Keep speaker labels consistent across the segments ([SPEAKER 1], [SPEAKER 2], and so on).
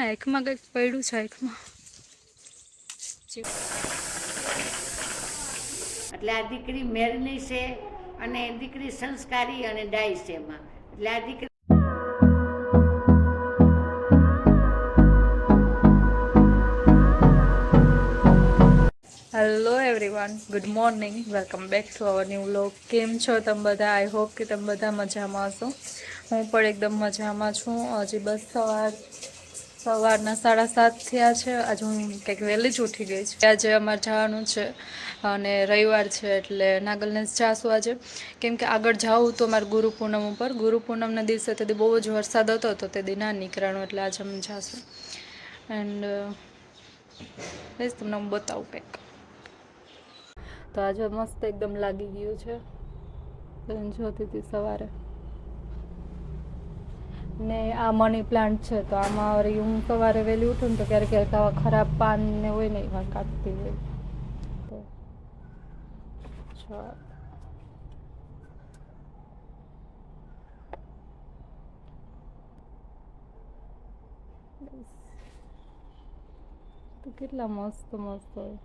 [SPEAKER 1] ને આંખમાં કંઈક પડ્યું છે આંખમાં.
[SPEAKER 2] એટલે આ દીકરી મેરની છે અને દીકરી સંસ્કારી અને ડાય છે એમાં. એટલે આ દીકરી
[SPEAKER 1] hello everyone good morning welcome back to our new vlog કેમ છો તમે બધા? આઈ હોપ કે તમે બધા મજામાં હશો. હું પણ એકદમ મજામાં છું. હજી બસ સવાર સવારના સાડા સાત થયા છે. આજે હું કંઈક વહેલી જ ઉઠી ગઈ છું. આજે અમારે જવાનું છે અને રવિવાર છે એટલે નાગલનેસ જાશું આજે. કેમ કે આગળ જાઉં તો મારે ગુરુ પૂનમ ઉપર. ગુરુ પૂનમના દિવસે તે બહુ જ વરસાદ હતો તો તે ના નીકળાણું એટલે આજે અમે જાશું. એન્ડ બસ તમને હું બતાવું કંઈક. તો આજે મસ્ત એકદમ લાગી ગયું છે. જોતી હતી સવારે. ને આ મની પ્લાન્ટ છે, તો આમાં વળી હું સવારે વહેલી ઉઠું ને તો ક્યારેક ક્યારેક આવા ખરાબ પાન ને હોય ને, એમાં કાપતી હોય. તો તો કેટલા મસ્ત મસ્ત હોય.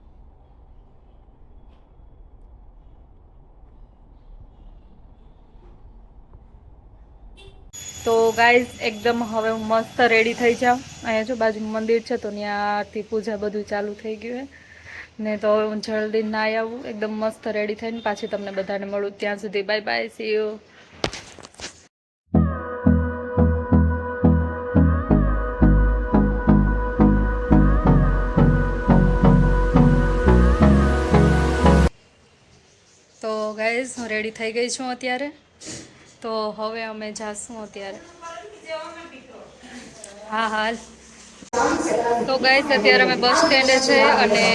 [SPEAKER 1] તો ગાઈઝ એકદમ હવે હું મસ્ત રેડી થઈ જાઉં. અહીંયા જો બાજુનું મંદિર છે તો ત્યાંથી પૂજા બધું ચાલુ થઈ ગયું ને તો હવે હું જલ્દી ના આવું. એકદમ મસ્ત રેડી થઈને પાછી તમને બધાને મળું. ત્યાં સુધી બાય બાય સી યુ તો ગાઈઝ હું રેડી થઈ ગઈ છું અત્યારે. તો હવે અમે જાશું અત્યારે. હા, હાલ. તો ગાઈસ અત્યારે અમે બસ સ્ટેન્ડે છે અને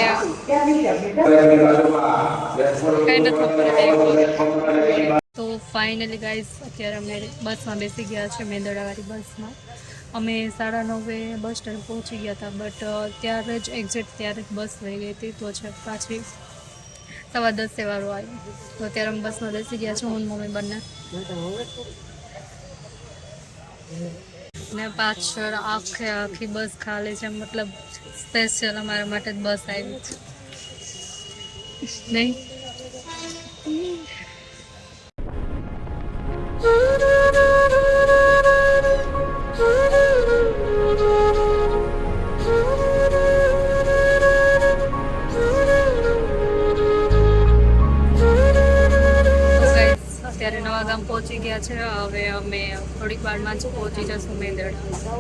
[SPEAKER 1] કઈ નથી તો ફાઇનલી ગાઈઝ અત્યારે અમે બસમાં બેસી ગયા છે મેંદડાવાળી બસમાં અમે સાડા નવે બસ સ્ટેન્ડ પહોંચી ગયા હતા બટ ત્યારે જ એક્ઝેક્ટ ત્યારે જ બસ લઈ ગઈ હતી, તો છે પાછી સવા દસે વાળું આવ્યું. તો અત્યારે અમે બસમાં બેસી ગયા છું હું મમ્મી બંને. ને પાછળ આખે આખી બસ ખાલી છે, મતલબ સ્પેશિયલ અમારા માટે જ બસ આવી છે. નહીં? અત્યારે નવા ગામ પહોંચી ગયા છે. હવે અમે થોડીક વારમાં જ પહોંચી જશું મેંદડા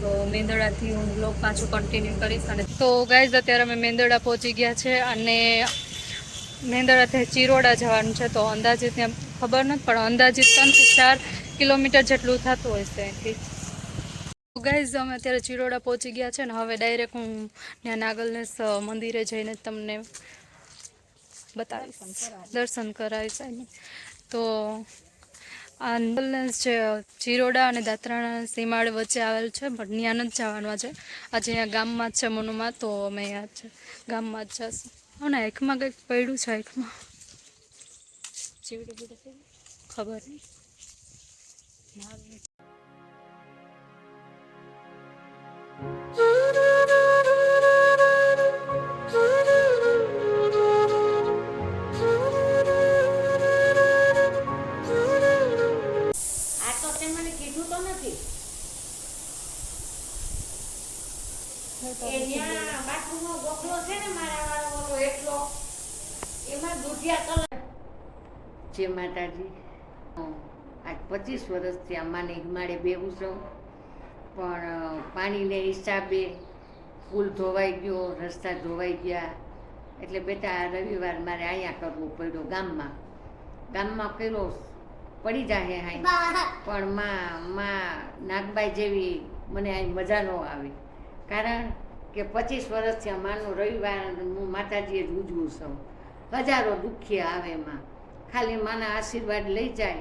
[SPEAKER 1] તો મેંદડાથી હું બ્લોગ પાછું કન્ટિન્યુ કરીશ અને તો ગાઈઝ અત્યારે અમે મેંદડા પહોંચી ગયા છે અને મેંદડાથી ચિરોડા જવાનું છે. તો અંદાજિત ત્યાં ખબર નથી, પણ અંદાજિત ત્રણથી ચાર કિલોમીટર જેટલું થતું હોય છે અહીંથી. ગાઈઝ અમે અત્યારે ચિરોડા પહોંચી ગયા છે ને હવે ડાયરેક્ટ હું ત્યાં નાગલનેસ મંદિરે જઈને તમને બતાવીશ. દર્શન કરાવીશ. તો આ છે ચિરોડા અને દાત્રાના સીમાડ વચ્ચે આવેલ છે, પણ ત્યાં જ જવાનું છે આજે અહીંયા ગામમાં જ છે મનુમાં તો અમે અહીંયા છે ગામમાં જ જશું હા, ને એકમાં કંઈક પડ્યું છે પડ્યું? ખબર નહીં.
[SPEAKER 2] જય માતાજી પચીસ વર્ષથી અમાને હિમાડે બેવું છું. પણ પાણીને હિસાબે પુલ ધોવાઈ ગયો, રસ્તા ધોવાઈ ગયા. એટલે બેટા રવિવાર મારે અહીંયા કરવું પડ્યું ગામમાં. ગામમાં કર્યો પડી જાય હાઈ પણ માં માં નાગબાઈ જેવી મને અહીં મજા ન આવે. કારણ કે પચીસ વર્ષથી આ રવિવાર હું માતાજીએ જ ઉજવું છું. હજારો દુઃખી આવે એમાં. ખાલી માના આશીર્વાદ લઈ જાય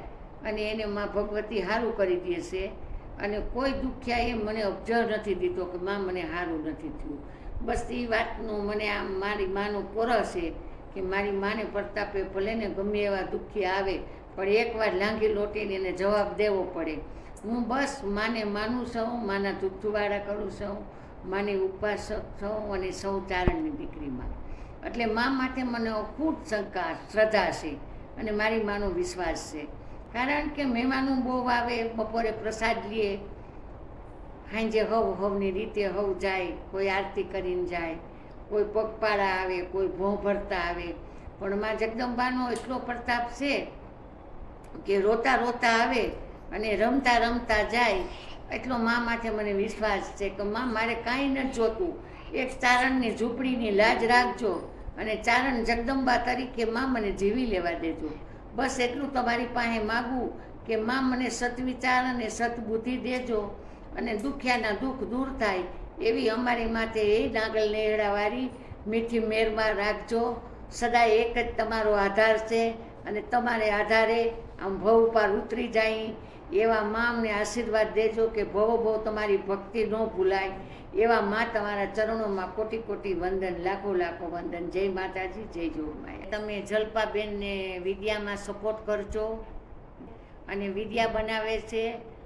[SPEAKER 2] અને એને માં ભગવતી સારું કરી દે છે. અને કોઈ દુખ્યા એ મને અબજર નથી દીધો કે માં મને સારું નથી થયું. બસ એ વાતનું મને આમ મારી માનો પોરસ છે કે મારી માને પ્રતાપે ભલે ને ગમે એવા દુઃખી આવે, પણ એકવાર લાંઘી લોટીને એને જવાબ દેવો પડે. હું બસ માને માનું છું, માના તુતુવાડા કરું છું, માની ઉપાસક છું અને સૌ ચારણની દીકરીમાં. એટલે મા માટે મને અખૂટ શંકા શ્રદ્ધા છે અને મારી માનો વિશ્વાસ છે. કારણ કે મહેમાનો બહુ આવે, બપોરે પ્રસાદ લઈએ સાંજે હવ હવની રીતે હવ જાય, કોઈ આરતી કરીને જાય, કોઈ પગપાળા આવે, કોઈ ભોં ભરતા આવે. પણ મા જગદંબાનો એટલો પ્રતાપ છે કે રોતા રોતા આવે અને રમતા રમતા જાય, એટલો મા માથે મને વિશ્વાસ છે કે મા મારે કાંઈ નથી જોતું. એક તારણની ઝૂંપડીની લાજ રાખજો. અને ચારણ જગદંબા તરીકે માં મને જીવી લેવા દેજો. બસ એટલું તમારી પાસે માગું કે માં મને સત્વિચાર અને સદબુદ્ધિ દેજો અને દુખ્યાના દુઃખ દૂર થાય એવી અમારી માથે એ નાગલ નેહડાવાળી મીઠી મેરમાં રાખજો. સદાય એક જ તમારો આધાર છે અને તમારે આધારે આમ ભવ ઉપર ઉતરી જાય, એવા મા આશીર્વાદ દેજો કે ભવો ભવ તમારી ભક્તિ ન ભૂલાય, એવા મા તમારા ચરણોમાં કોટી કોટી વંદન, લાખો લાખો વંદન. જય માતાજી, જય જોગમાય. તમે જલપાબેનને વિદ્યામાં સપોર્ટ કરજો અને વિદ્યા બનાવે છે,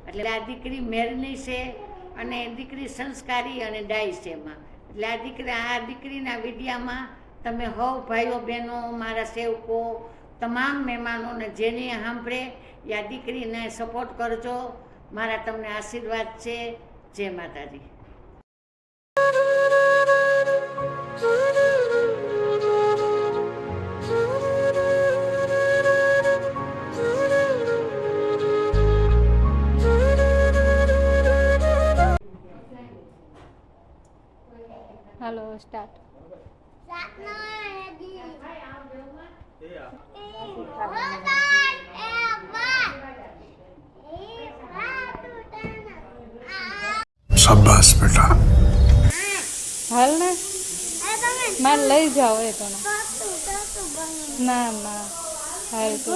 [SPEAKER 2] એટલે આ દીકરી મેરની છે અને દીકરી સંસ્કારી અને ડાય છે એમાં એટલે આ દીકરી આ દીકરીના વિદ્યામાં તમે હવ ભાઈઓ બહેનો, મારા સેવકો તમામ મહેમાનોને જેને સાંભળે યા દીકરીને સપોર્ટ કરજો મારા તમને આશીર્વાદ છે. જય માતાજી.
[SPEAKER 1] હાલો સ્ટાર્ટ
[SPEAKER 3] શાબાશ બેટા.
[SPEAKER 1] હાલ ને? મારે લઈ જાઓ એ તને ના ના. હાલ તો.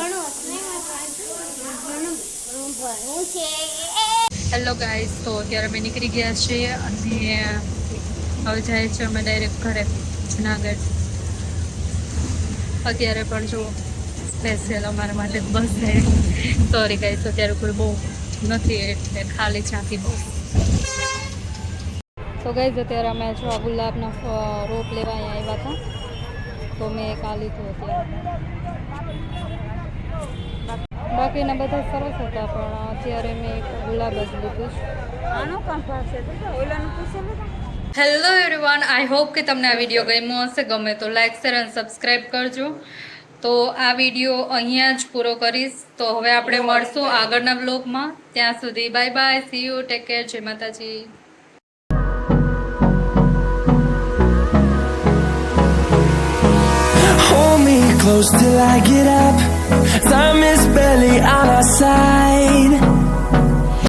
[SPEAKER 1] હેલો ગાઈસ તો અત્યારે અમે નીકળી ગયા છીએ અને હવે જાય છે અમે ડાયરેક્ટ ઘરે જુનાગઢ. અત્યારે પણ જો સ્પેશિયલ અમારા માટે બસ છે. સોરી ગાઈસ અત્યારે કોઈ બહુ નથી, એટલે ખાલી છાંકી બહુ તો ગઈ અત્યારે અમે જો આ ગુલાબનો રોપ લેવા અહીંયા આવ્યા હતા. તો મેં એક આ લીધું અત્યારે બાકીના બધા સરસ હતા, પણ અત્યારે મેં એક ગુલાબ જ લીધું છે. હેલો એવરીવન આઈ હોપ કે તમને આ વીડિયો ગમ્યો હશે. ગમે તો લાઈક શેર અને સબસ્ક્રાઈબ કરજો. તો આ વીડિયો અહીંયા જ પૂરો કરીશ. તો હવે આપણે મળશું આગળના બ્લોગમાં ત્યાં સુધી bye bye see you take care જય Mataji.
[SPEAKER 4] Hold me close till I get up. Time is barely